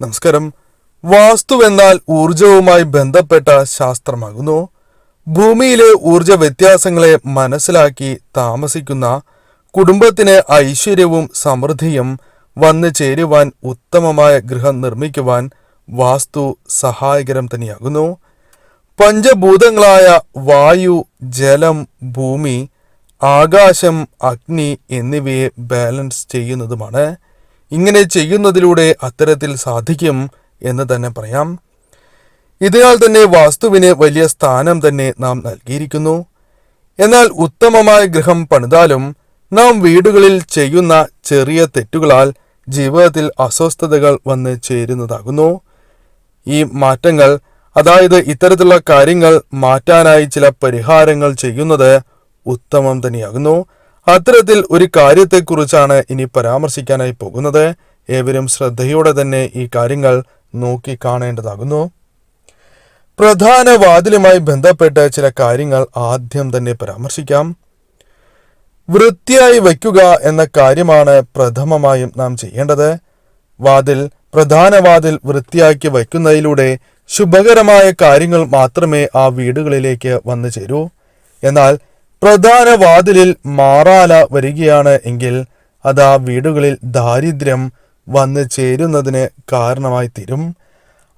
നമസ്കാരം. വാസ്തു എന്നാൽ ഊർജവുമായി ബന്ധപ്പെട്ട ശാസ്ത്രമാകുന്നു. ഭൂമിയിലെ ഊർജ വ്യത്യാസങ്ങളെ മനസ്സിലാക്കി താമസിക്കുന്ന കുടുംബത്തിന് ഐശ്വര്യവും സമൃദ്ധിയും വന്നു ചേരുവാൻ ഉത്തമമായ ഗൃഹം നിർമ്മിക്കുവാൻ വാസ്തു സഹായകരം തന്നെയാകുന്നു. പഞ്ചഭൂതങ്ങളായ വായു ജലം ഭൂമി ആകാശം അഗ്നി എന്നിവയെ ബാലൻസ് ചെയ്യുന്നതുമാണ്. ഇങ്ങനെ ചെയ്യുന്നതിലൂടെ അത്തരത്തിൽ സാധിക്കും എന്ന് തന്നെ പറയാം. ഇതിനാൽ തന്നെ വാസ്തുവിന് വലിയ സ്ഥാനം തന്നെ നാം നൽകിയിരിക്കുന്നു. എന്നാൽ ഉത്തമമായ ഗൃഹം പണിതാലും നാം വീടുകളിൽ ചെയ്യുന്ന ചെറിയ തെറ്റുകളാൽ ജീവിതത്തിൽ അസ്വസ്ഥതകൾ വന്ന് ചേരുന്നതാകുന്നു. ഈ മാറ്റങ്ങൾ അതായത് ഇത്തരത്തിലുള്ള കാര്യങ്ങൾ മാറ്റാനായി ചില പരിഹാരങ്ങൾ ചെയ്യുന്നത് ഉത്തമം തന്നെയാകുന്നു. അത്തരത്തിൽ ഒരു കാര്യത്തെക്കുറിച്ചാണ് ഇനി പരാമർശിക്കാനായി പോകുന്നത്. ഏവരും ശ്രദ്ധയോടെ തന്നെ ഈ കാര്യങ്ങൾ നോക്കി കാണേണ്ടതാകുന്നു. പ്രധാന വാതിലുമായി ബന്ധപ്പെട്ട ചില കാര്യങ്ങൾ ആദ്യം തന്നെ പരാമർശിക്കാം. വൃത്തിയായി വയ്ക്കുക എന്ന കാര്യമാണ് പ്രഥമമായും നാം ചെയ്യേണ്ടത്. വാതിൽ പ്രധാന വാതിൽ വൃത്തിയാക്കി വയ്ക്കുന്നതിലൂടെ ശുഭകരമായ കാര്യങ്ങൾ മാത്രമേ ആ വീടുകളിലേക്ക് വന്നു ചേരൂ. എന്നാൽ പ്രധാന വാതിലിൽ മാറാല വരികയാണ് എങ്കിൽ അത് ആ വീടുകളിൽ ദാരിദ്ര്യം വന്നു ചേരുന്നതിന് കാരണമായി തീരും.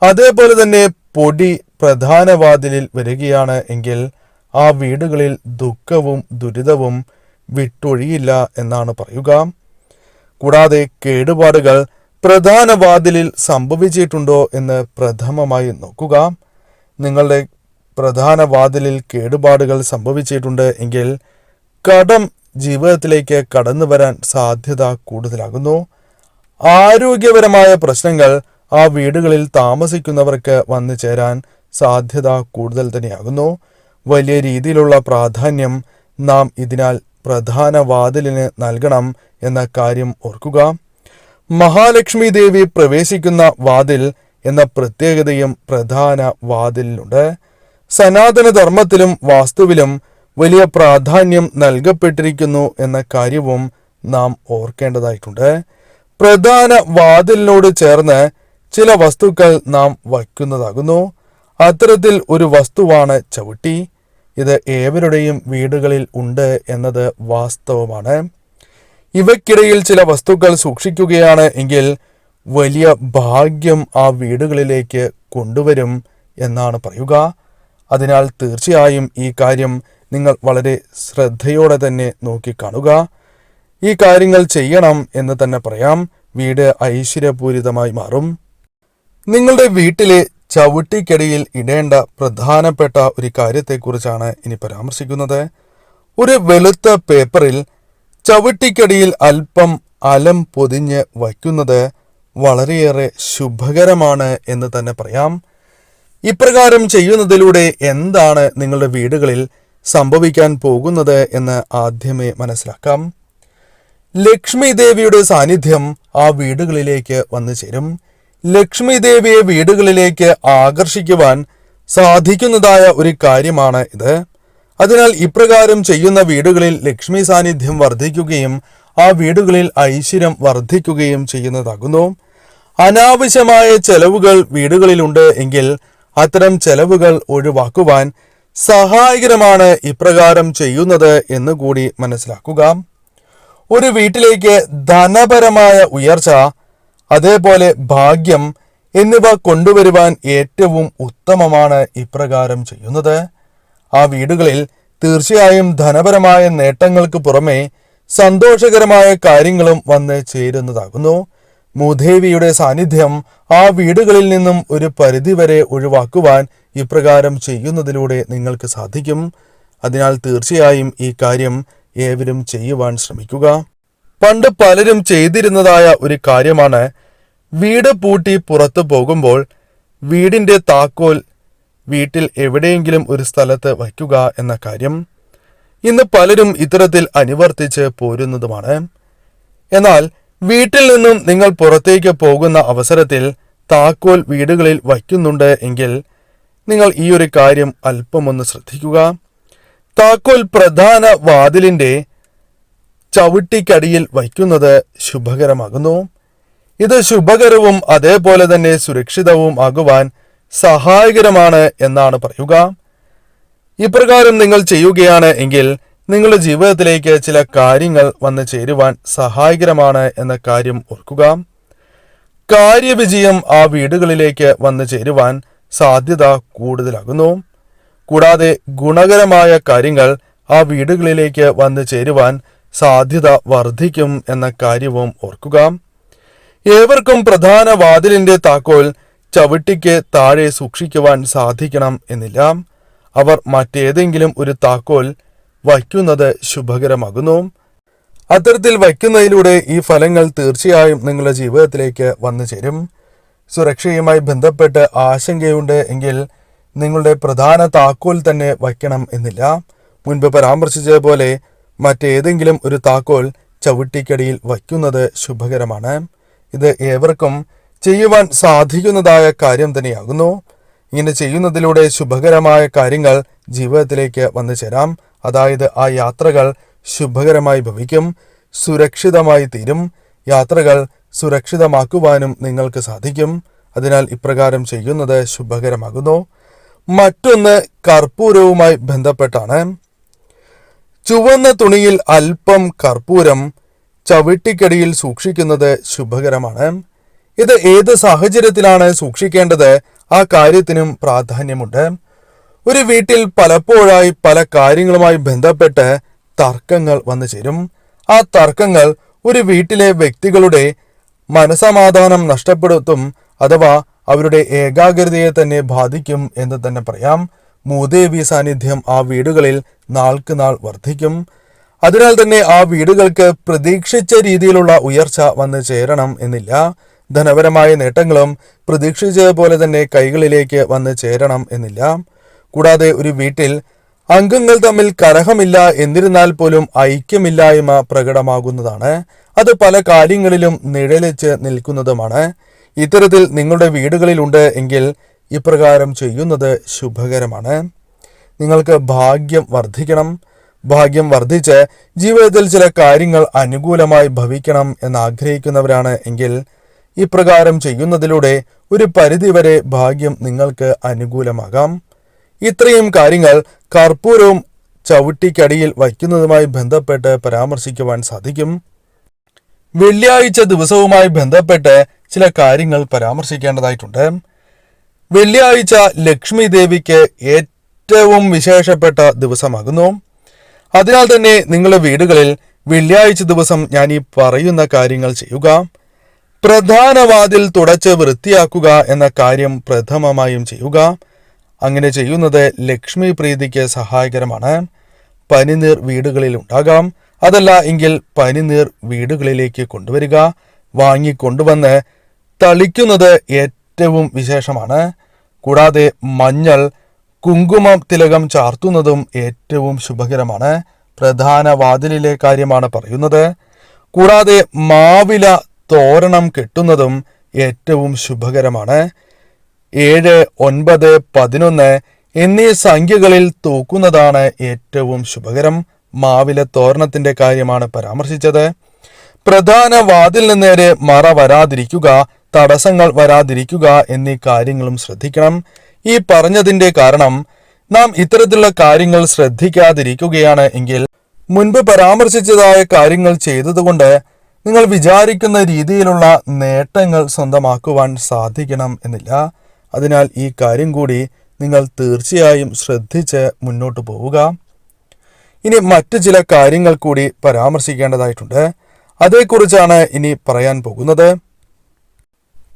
അതേപോലെ തന്നെ പൊടി പ്രധാന വാതിലിൽ വരികയാണ് എങ്കിൽ ആ വീടുകളിൽ ദുഃഖവും ദുരിതവും വിട്ടൊഴിയില്ല എന്നാണ് പറയുക. കൂടാതെ കേടുപാടുകൾ പ്രധാന വാതിലിൽ സംഭവിച്ചിട്ടുണ്ടോ എന്ന് പ്രഥമമായി നോക്കുക. നിങ്ങളുടെ പ്രധാന വാതിലിൽ കേടുപാടുകൾ സംഭവിച്ചിട്ടുണ്ട് എങ്കിൽ കടം ജീവിതത്തിലേക്ക് കടന്നു വരാൻ സാധ്യത കൂടുതലാകുന്നു. ആരോഗ്യപരമായ പ്രശ്നങ്ങൾ ആ വീടുകളിൽ താമസിക്കുന്നവർക്ക് വന്നു ചേരാൻ സാധ്യത കൂടുതൽ തന്നെയാകുന്നു. വലിയ രീതിയിലുള്ള പ്രാധാന്യം നാം ഇതിനാൽ പ്രധാന വാതിലിന് നൽകണം എന്ന കാര്യം ഓർക്കുക. മഹാലക്ഷ്മി ദേവി പ്രവേശിക്കുന്ന വാതിൽ എന്ന പ്രത്യേകതയും പ്രധാന വാതിലിനുണ്ട്. സനാതന ധർമ്മത്തിലും വാസ്തുവിലും വലിയ പ്രാധാന്യം നൽകപ്പെട്ടിരിക്കുന്നു എന്ന കാര്യവും നാം ഓർക്കേണ്ടതായിട്ടുണ്ട്. പ്രധാന വാതിലിനോട് ചേർന്ന് ചില വസ്തുക്കൾ നാം വയ്ക്കുന്നതാകുന്നു. അത്തരത്തിൽ ഒരു വസ്തുവാണ് ചവിട്ടി. ഇത് ഏവരുടെയും വീടുകളിൽ ഉണ്ട് എന്നത് വാസ്തവമാണ്. ഇവയ്ക്കിടയിൽ ചില വസ്തുക്കൾ സൂക്ഷിക്കുകയാണ് എങ്കിൽ വലിയ ഭാഗ്യം ആ വീടുകളിലേക്ക് കൊണ്ടുവരും എന്നാണ് പറയുക. അതിനാൽ തീർച്ചയായും ഈ കാര്യം നിങ്ങൾ വളരെ ശ്രദ്ധയോടെ തന്നെ നോക്കിക്കാണുക. ഈ കാര്യങ്ങൾ ചെയ്യണം എന്ന് തന്നെ പറയാം. വീട് ഐശ്വര്യപൂരിതമായി മാറും. നിങ്ങളുടെ വീട്ടിലെ ചവിട്ടിക്കടിയിൽ ഇടേണ്ട പ്രധാനപ്പെട്ട ഒരു കാര്യത്തെക്കുറിച്ചാണ് ഇനി പരാമർശിക്കുന്നത്. ഒരു വെളുത്ത പേപ്പറിൽ ചവിട്ടിക്കടിയിൽ അല്പം അലം പൊതിഞ്ഞ് വയ്ക്കുന്നത് വളരെയേറെ ശുഭകരമാണ് എന്ന് തന്നെ പറയാം. ഇപ്രകാരം ചെയ്യുന്നതിലൂടെ എന്താണ് നിങ്ങളുടെ വീടുകളിൽ സംഭവിക്കാൻ പോകുന്നത് എന്ന് ആദ്യമേ മനസ്സിലാക്കാം. ലക്ഷ്മി ദേവിയുടെ സാന്നിധ്യം ആ വീടുകളിലേക്ക് വന്നു ചേരും. ലക്ഷ്മി ദേവിയെ വീടുകളിലേക്ക് ആകർഷിക്കുവാൻ സാധിക്കുന്നതായ ഒരു കാര്യമാണ് ഇത്. അതിനാൽ ഇപ്രകാരം ചെയ്യുന്ന വീടുകളിൽ ലക്ഷ്മി സാന്നിധ്യം വർദ്ധിക്കുകയും ആ വീടുകളിൽ ഐശ്വര്യം വർദ്ധിക്കുകയും ചെയ്യുന്നതാകുന്നു. അനാവശ്യമായ ചെലവുകൾ വീടുകളിലുണ്ട് എങ്കിൽ അത്തരം ചെലവുകൾ ഒഴിവാക്കുവാൻ സഹായകരമാണ് ഇപ്രകാരം ചെയ്യുന്നത് എന്ന് കൂടി മനസ്സിലാക്കുക. ഒരു വീട്ടിലേക്ക് ധനപരമായ ഉയർച്ച അതേപോലെ ഭാഗ്യം എന്നിവ കൊണ്ടുവരുവാൻ ഏറ്റവും ഉത്തമമാണ് ഇപ്രകാരം ചെയ്യുന്നത്. ആ വീടുകളിൽ തീർച്ചയായും ധനപരമായ നേട്ടങ്ങൾക്ക് പുറമെ സന്തോഷകരമായ കാര്യങ്ങളും വന്ന് ചേരുന്നതാകുന്നു. മൂദേവിയുടെ സാന്നിധ്യം ആ വീടുകളിൽ നിന്നും ഒരു പരിധിവരെ ഒഴിവാക്കുവാൻ ഇപ്രകാരം ചെയ്യുന്നതിലൂടെ നിങ്ങൾക്ക് സാധിക്കും. അതിനാൽ തീർച്ചയായും ഈ കാര്യം ഏവരും ചെയ്യുവാൻ ശ്രമിക്കുക. പണ്ട് പലരും ചെയ്തിരുന്നതായ ഒരു കാര്യമാണ്. വീട് പൂട്ടി പുറത്തു പോകുമ്പോൾ വീടിന്റെ താക്കോൽ വീട്ടിൽ എവിടെയെങ്കിലും ഒരു സ്ഥലത്ത് വയ്ക്കുക എന്ന കാര്യം ഇന്ന് പലരും ഇത്തരത്തിൽ അനുവർത്തിച്ച് പോരുന്നതുമാണ്. എന്നാൽ വീട്ടിൽ നിന്നും നിങ്ങൾ പുറത്തേക്ക് പോകുന്ന അവസരത്തിൽ താക്കോൽ വീടുകളിൽ വയ്ക്കുന്നുണ്ട് എങ്കിൽ നിങ്ങൾ ഈ ഒരു കാര്യം അല്പമൊന്ന് ശ്രദ്ധിക്കുക. താക്കോൽ പ്രധാന വാതിലിന്റെ ചവിട്ടിക്കടിയിൽ വയ്ക്കുന്നത് ശുഭകരമാകുന്നു. ഇത് ശുഭകരവും അതേപോലെ തന്നെ സുരക്ഷിതവും ആകുവാൻ സഹായകരമാണ് എന്നാണ് പറയുക. ഇപ്രകാരം നിങ്ങൾ ചെയ്യുകയാണ് എങ്കിൽ നിങ്ങളുടെ ജീവിതത്തിലേക്ക് ചില കാര്യങ്ങൾ വന്നു ചേരുവാൻ സഹായകരമാണ് എന്ന കാര്യം ഓർക്കുക. കാര്യവിജയം ആ വീടുകളിലേക്ക് വന്നു ചേരുവാൻ സാധ്യത കൂടുതലാകുന്നു. കൂടാതെ ഗുണകരമായ കാര്യങ്ങൾ ആ വീടുകളിലേക്ക് വന്നു ചേരുവാൻ സാധ്യത വർദ്ധിക്കും എന്ന കാര്യവും ഓർക്കുക. ഏവർക്കും പ്രധാന വാതിലിന്റെ താക്കോൽ ചവിട്ടിക്ക് താഴെ സൂക്ഷിക്കുവാൻ സാധിക്കണം എന്നില്ല. അവർ മറ്റേതെങ്കിലും ഒരു താക്കോൽ വയ്ക്കുന്നത് ശുഭകരമാകുന്നു. അത്തരത്തിൽ വയ്ക്കുന്നതിലൂടെ ഈ ഫലങ്ങൾ തീർച്ചയായും നിങ്ങളുടെ ജീവിതത്തിലേക്ക് വന്നു ചേരും. സുരക്ഷയുമായി ബന്ധപ്പെട്ട് ആശങ്കയുണ്ട് എങ്കിൽ നിങ്ങളുടെ പ്രധാന താക്കോൽ തന്നെ വയ്ക്കണം എന്നില്ല. മുൻപ് പരാമർശിച്ചതുപോലെ മറ്റേതെങ്കിലും ഒരു താക്കോൽ ചവിട്ടിക്കടിയിൽ വയ്ക്കുന്നത് ശുഭകരമാണ്. ഇത് ഏവർക്കും ചെയ്യുവാൻ സാധിക്കുന്നതായ കാര്യം തന്നെയാകുന്നു. ഇങ്ങനെ ചെയ്യുന്നതിലൂടെ ശുഭകരമായ കാര്യങ്ങൾ ജീവിതത്തിലേക്ക് വന്നു ചേരാം. അതായത് ആ യാത്രകൾ ശുഭകരമായി ഭവിക്കും സുരക്ഷിതമായി തീരും യാത്രകൾ സുരക്ഷിതമാക്കുവാനും നിങ്ങൾക്ക് സാധിക്കും. അതിനാൽ ഇപ്രകാരം ചെയ്യുന്നത് ശുഭകരമാകുന്നു. മറ്റൊന്ന് കർപ്പൂരവുമായി ബന്ധപ്പെട്ടാണ്. ചുവന്ന തുണിയിൽ അല്പം കർപ്പൂരം ചവിട്ടിക്കടിയിൽ സൂക്ഷിക്കുന്നത് ശുഭകരമാണ്. ഇത് ഏത് സാഹചര്യത്തിലാണ് സൂക്ഷിക്കേണ്ടത്? ആ കാര്യത്തിനും പ്രാധാന്യമുണ്ട്. ഒരു വീട്ടിൽ പലപ്പോഴായി പല കാര്യങ്ങളുമായി ബന്ധപ്പെട്ട് തർക്കങ്ങൾ വന്നു ചേരും. ആ തർക്കങ്ങൾ ഒരു വീട്ടിലെ വ്യക്തികളുടെ മനസമാധാനം നഷ്ടപ്പെടുത്തും അഥവാ അവരുടെ ഏകാഗ്രതയെ തന്നെ ബാധിക്കും എന്ന് തന്നെ പറയാം. മൂദേവി സാന്നിധ്യം ആ വീടുകളിൽ നാൾക്ക് നാൾ വർദ്ധിക്കും. അതിനാൽ തന്നെ ആ വീടുകൾക്ക് പ്രതീക്ഷിച്ച രീതിയിലുള്ള ഉയർച്ച വന്നു ചേരണം എന്നില്ല. ധനപരമായ നേട്ടങ്ങളും പ്രതീക്ഷിച്ചതുപോലെ തന്നെ കൈകളിലേക്ക് വന്ന് ചേരണം എന്നില്ല. കൂടാതെ ഒരു വീട്ടിൽ അംഗങ്ങൾ തമ്മിൽ കലഹമില്ല എന്നിരുന്നാൽ പോലും ഐക്യമില്ലായ്മ പ്രകടമാകുന്നതാണ്. അത് പല കാര്യങ്ങളിലും നിഴലിച്ച് നിൽക്കുന്നതുമാണ്. ഇത്തരത്തിൽ നിങ്ങളുടെ വീടുകളിലുണ്ട് എങ്കിൽ ഇപ്രകാരം ചെയ്യുന്നത് ശുഭകരമാണ്. നിങ്ങൾക്ക് ഭാഗ്യം വർദ്ധിക്കണം. ഭാഗ്യം വർദ്ധിച്ച് ജീവിതത്തിൽ ചില കാര്യങ്ങൾ അനുകൂലമായി ഭവിക്കണം എന്ന് ആഗ്രഹിക്കുന്നവരാണ് എങ്കിൽ ഇപ്രകാരം ചെയ്യുന്നതിലൂടെ ഒരു പരിധിവരെ ഭാഗ്യം നിങ്ങൾക്ക് അനുകൂലമാകാം. ഇത്രയും കാര്യങ്ങൾ കർപ്പൂരവും ചവിട്ടിക്കടിയിൽ വയ്ക്കുന്നതുമായി ബന്ധപ്പെട്ട് പരാമർശിക്കുവാൻ സാധിക്കും. വെള്ളിയാഴ്ച ദിവസവുമായി ബന്ധപ്പെട്ട് ചില കാര്യങ്ങൾ പരാമർശിക്കേണ്ടതായിട്ടുണ്ട്. വെള്ളിയാഴ്ച ലക്ഷ്മി ദേവിക്ക് ഏറ്റവും വിശേഷപ്പെട്ട ദിവസമാകുന്നു. അതിനാൽ തന്നെ നിങ്ങളുടെ വീടുകളിൽ വെള്ളിയാഴ്ച ദിവസം ഞാൻ ഈ പറയുന്ന കാര്യങ്ങൾ ചെയ്യുക. പ്രധാന വാതിൽ തുടച്ച് വൃത്തിയാക്കുക എന്ന കാര്യം പ്രഥമമായും ചെയ്യുക. അങ്ങനെ ചെയ്യുന്നത് ലക്ഷ്മി പ്രീതിക്ക് സഹായകരമാണ്. പനിനീർ വീടുകളിൽ ഉണ്ടാകാം അതല്ല എങ്കിൽ പനിനീർ വീടുകളിലേക്ക് കൊണ്ടുവരിക. വാങ്ങിക്കൊണ്ടുവന്ന് തളിക്കുന്നത് ഏറ്റവും വിശേഷമാണ്. കൂടാതെ മഞ്ഞൾ കുങ്കുമം തിലകം ചാർത്തുന്നതും ഏറ്റവും ശുഭകരമാണ്. പ്രധാന വാതിലിലെ കാര്യമാണ് പറയുന്നത്. കൂടാതെ മാവില തോരണം കെട്ടുന്നതും ഏറ്റവും ശുഭകരമാണ്. ഏഴ് ഒൻപത് പതിനൊന്ന് എന്നീ സംഖ്യകളിൽ തൂക്കുന്നതാണ് ഏറ്റവും ശുഭകരം. മാവിലെ തോരണത്തിന്റെ കാര്യമാണ് പരാമർശിച്ചത്. പ്രധാന വാതിലിന് നേരെ മറ വരാതിരിക്കുക തടസ്സങ്ങൾ വരാതിരിക്കുക എന്നീ കാര്യങ്ങളും ശ്രദ്ധിക്കണം. ഈ പറഞ്ഞതിന്റെ കാരണം നാം ഇത്തരത്തിലുള്ള കാര്യങ്ങൾ ശ്രദ്ധിക്കാതിരിക്കുകയാണ് എങ്കിൽ മുൻപ് പരാമർശിച്ചതായ കാര്യങ്ങൾ ചെയ്തതുകൊണ്ട് നിങ്ങൾ വിചാരിക്കുന്ന രീതിയിലുള്ള നേട്ടങ്ങൾ സ്വന്തമാക്കുവാൻ സാധിക്കണം എന്നില്ല. അതിനാൽ ഈ കാര്യം കൂടി നിങ്ങൾ തീർച്ചയായും ശ്രദ്ധിച്ച് മുന്നോട്ട് പോവുക. ഇനി മറ്റു ചില കാര്യങ്ങൾ കൂടി പരാമർശിക്കേണ്ടതായിട്ടുണ്ട്. അതേക്കുറിച്ചാണ് ഇനി പറയാൻ പോകുന്നത്.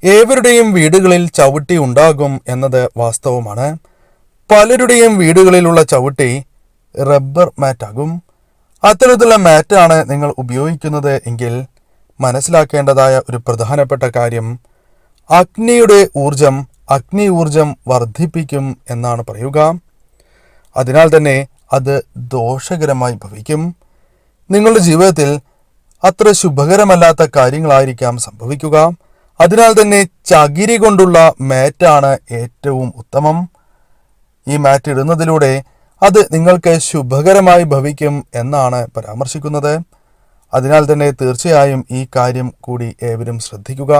ഏവരുടെയും വീടുകളിൽ ചവിട്ടി ഉണ്ടാകും എന്നത് വാസ്തവമാണ്. പലരുടെയും വീടുകളിലുള്ള ചവിട്ടി റബ്ബർ മാറ്റാകും. അത്തരത്തിലുള്ള മാറ്റാണ് നിങ്ങൾ ഉപയോഗിക്കുന്നത് എങ്കിൽ മനസ്സിലാക്കേണ്ടതായ ഒരു പ്രധാനപ്പെട്ട കാര്യം അഗ്നിയുടെ ഊർജം അഗ്നി ഊർജം വർദ്ധിപ്പിക്കും എന്നാണ് പറയുക. അതിനാൽ തന്നെ അത് ദോഷകരമായി ഭവിക്കും. നിങ്ങളുടെ ജീവിതത്തിൽ അത്ര ശുഭകരമല്ലാത്ത കാര്യങ്ങളായിരിക്കാം സംഭവിക്കുക. അതിനാൽ തന്നെ ചകിരി കൊണ്ടുള്ള മാറ്റാണ് ഏറ്റവും ഉത്തമം. ഈ മാറ്റ് ഇടുന്നതിലൂടെ അത് നിങ്ങൾക്ക് ശുഭകരമായി ഭവിക്കും എന്നാണ് പരാമർശിക്കുന്നത്. അതിനാൽ തന്നെ തീർച്ചയായും ഈ കാര്യം കൂടി ഏവരും ശ്രദ്ധിക്കുക.